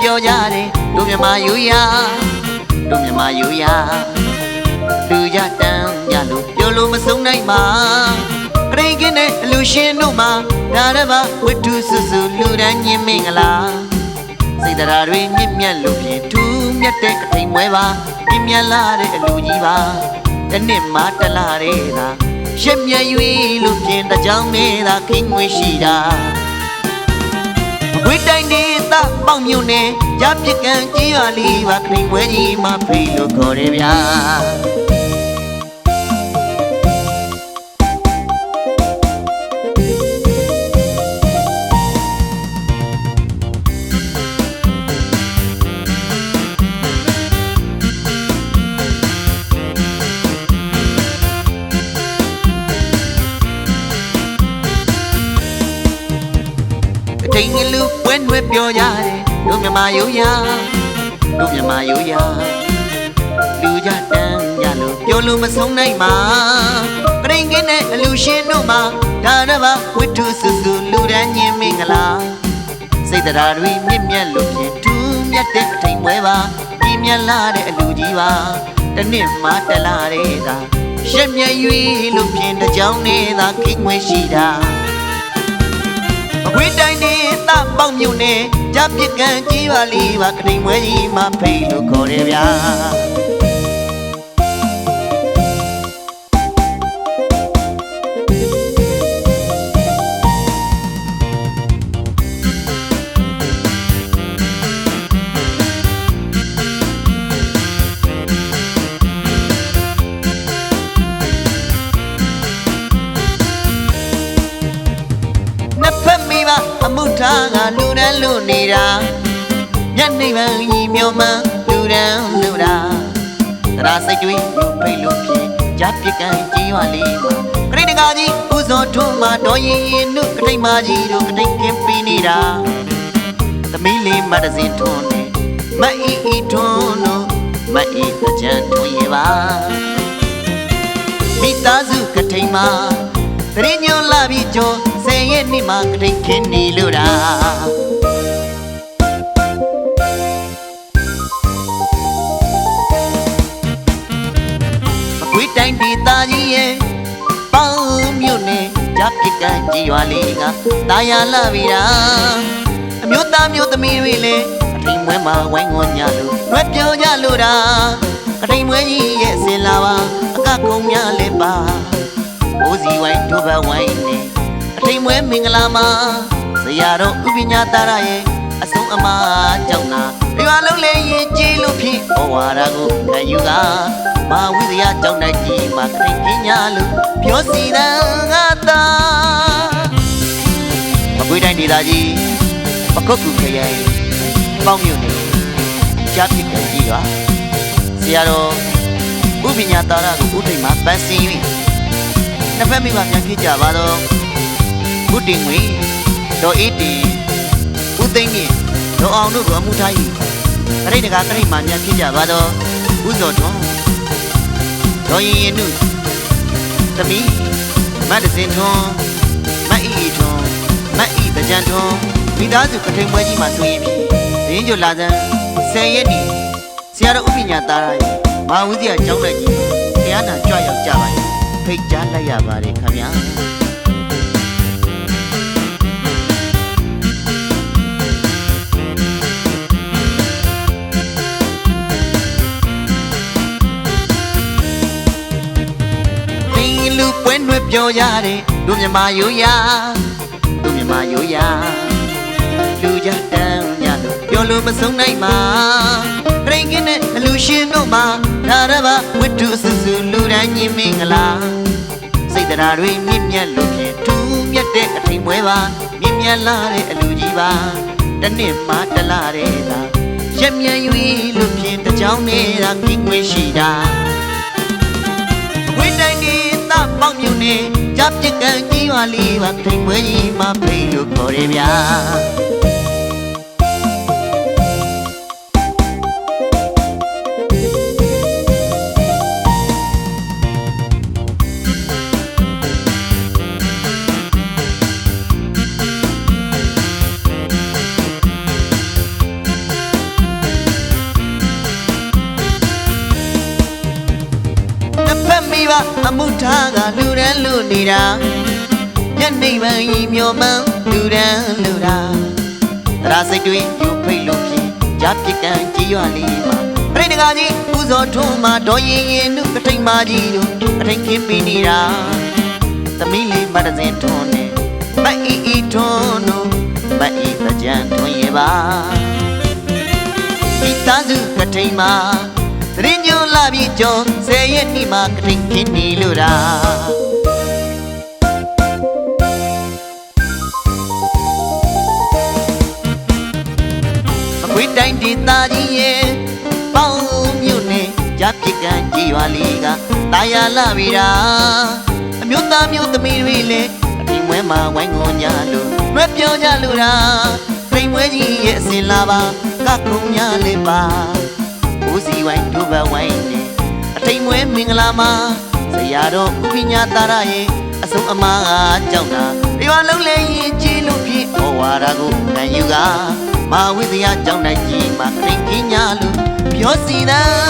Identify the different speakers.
Speaker 1: ပွဲနွေပြောကြတယ်တို့မြမယူရတို့မြမယူရလူကြတန်းရလို့ပြောလို့မဆုံးနိုင်ပါပရိကင်းနဲ့အလူရှင်တို့မှာဒါရပါဝတ္ထုစုစုလူရန်ညင်းမင်္ဂလာစိတ်တရားတွေမြင့်မြတ်လို့ဖြင့်ထူးမြတ်တဲ့အထိန်မွဲပါပြင်းမြတ်လာတဲ့အလူကြီးပါတစ်နှစ်မှတစ်လတည်းသာရှက်မြတ်၍လို့ဖြင့်တကြောင်မေးသာခင်းငွေရှိတာ မြုံနဲ့ရပြကံကြီးရွာလေးပါခိန်ပွဲကြီးမဖိတ်လို့ခေါ်တယ်ဗျာအထိန်ကလူပွဲနွယ်ပြောကြတယ် တို့မြမယိုးရတို့မြမယိုးရလူကြတန်းရလို့ပြောလို့မဆုံးနိုင်ပါပရိန်ကင်းနဲ့အလူရှင်တို့မှာဒါရပါဝိထုစုစုလူရန်ညင်းမင်္ဂလာစိတ်တရားတွေမြင့်မြတ်လို့ဖြင့်ထူးမြတ်တဲ့အထိန်ပွဲပါပြင်းမြတ်လာတဲ့အလူကြီးပါတစ်နှစ်မှတစ်လတည်းသာရှက်မြတ်၍လို့ဖြင့်တစ်ကြောင်းနဲ့သာခင်းငွေရှိတာ အခွေးတိုင်းနေသပေါက်မြုံနဲ့ကြပြစ်ကန်ကြီးပါလေးပါကတိမ်မွဲကြီးမဖိတ်လို့ခေါ်တယ်ဗျာ ထားကလူရန်လူနေတာမျက်နှိပ်ပန်းကြီးမျောမှန်းလူရန်လူတာတရာစိတ်တွေလူဖိတ်လို့ဖြင့်ကြပြစ်ကန်ကြီးပါလေးပါကတိတ်တကာကြီးဥဇော်ထုံးမှာတော်ရင်ရင်နုကတိတ်မကြီးတို့ကတိတ်ကင်းပြီးနေတာသမီးလေးမတ်တစင်ထွန်းနေမအီအီထွန်းတို့မအီတကြံထွန်းရပါမိသားစုကထိန်မှာတရင်ညွန်လာပြီးကျော် ဆယ်ရဲ့နေ့မှာကထိန်ခင်းနေလို့တာအကွေးတိုင်းဒေသကြီးရဲ့ပေါင်းမြို့နယ်ကြပြစ်ကန်ကြီးရွာလေးကတာယာလာပြီတာအမျိုးသားမျိုးသမီးတွေလည်းအထိန်မွဲမှာဝိုင်းဝန်းကြလို့ရွက်ပြောကြလို့တာအထိန်မွဲကြီးရဲ့စင်လာပါအကကုံများလည်းပါဘိုးစီဝိုင်းဒုဘဝိုင်းနဲ့အထိန် မွဲမင်္ဂလာမှာဆရာတော်ဥပညာတာရရဲ့အဆုံးအမကြောင့်နာရွာလုံးလေးရင်ကြည်လို့ဖြစ်ဩဝါဒကိုခံယူကမာဝိဇ္ဇာကြောင့်နိုင်ကြီးမှာကတိပညာလို့ပြောစီတန်ငါသာမကွေးတိုင်းဒေသကြီးပခုတ်ကူခရိုင်ပေါင်းမြို့နယ်ကြားပြစ်ကကြီးကဆရာတော်ဥပညာတာရကိုဥထိတ်မှာပန်းစင်၍နှစ်ဖက်မိဘများဖြစ်ကြပါတော့ ဥတင်ငွေဒေါ်အေးတီဥသိမ့်မြင့်ဒေါ်အောင်တို့ကိုအမှုထား၍တရိတ်တကာတရိတ်မှများဖြစ်ကြပါတော့ဥဇော်ထွန်းဒေါ်ရင်ရင်နုသမီးမတ်တစင်ထွန်းမတ်အီအီထွန်းမတ်ဤတကြံထွန်းမိသားစုကထိန်ပွဲကြီးမှာဆိုရင်ဖြင့်ရင်းကျလာစံ10ရက်နေ့ဆရာတော်ဥပညာသားရရဲ့မဟာဝိဇ္ဇာကျောင်းလက်ကြီးတရားနာကြွရောက်ကြပါရင်ဖိတ်ကြားလိုက်ရပါတယ်ခင်ဗျာ နွယ်ပြောရတယ်တို့မြမရိုးရာသူမြမရိုးရာလူကြတန်းညလို့ပြောလို့မဆုံးနိုင်မှာခရင်ကင်းနဲ့အလူရှင်တို့မှာဒါရပါဝိတုစုစုလူရန်ညင်းမင်္ဂလာစိတ်တရားတွေမြင့်မြတ်လို့ဖြင့်ထူးမြတ်တဲ့အထိန်ပွဲပါမြင့်မြတ်လာတဲ့အလူကြီးပါတစ်နှစ်မှတစ်လတည်းသာရက်မြန်၍လို့ဖြင့်တကြောင်နေတာကင်းွေရှိတာအခွေးတိုင်းနေသ ပေါက်မြုံနေကြပြစ်ကန်ကြီးရွာလေးပါထိန်ပွဲကြီးမဖိတ်လို့ခေါ်ရဗျာ အမှုထားကလူရန်လူနေတာညနေပိုင်းမျောမှန်းလူရန်လူတာတရာစိတ်တွေယူဖိတ်လို့ဖြင့်ဂျာပြစ်ကန်ကြည်ရွာလေးမှာပြိတကာကြီးဥဇော်ထွန်းမှာဒေါ်ရင်ရင်နုကထိန်မကြီးတို့အထိန်ခင်းပြီးနေတာသမီးလေးမတ်တစင်ထွန်းနဲ့မတ်အီအီထွန်းတို့မတ်အီသကြံထွန်းရဲ့ပါမိသားစုကထိန်မှာ သရင်ညိုလာပြီးကြောဆယ်ရက်နေ့မှာကထိန်ခင်းနေလို့တာမကွေးတိုင်းဒေသကြီးရဲ့ပေါင်းမြို့နယ်ကြပြစ်ကန်ကြည်ရွာလေးကတာယာလာပြီတာအမျိုးသားမျိုးသမီးတွေလည်းအပြင်ဝဲမှာဝိုင်းငုံညာလို့လွက်ပြောကြလို့တာပြိမ်မွဲကြီးရဲ့အစင်လာပါကခုံညာလေးပါဦးစီဝိုင်းဒုဘဝိုင်းနဲ့အထိန်မွဲမ င်္ဂလာမှာဆရာတော်ဥပညာတာရရဲ့အဆုံးအမကကြောက်တာဒီဝလုံးလေးရင်ကြည်လို့ဖြစ်ဩဝါဒကိုခံယူကမာဝိဇ္ဇာကြောင့်နိုင်ကြီးမှာခိန်ခင်းညာလို့ပြောစီတာငါ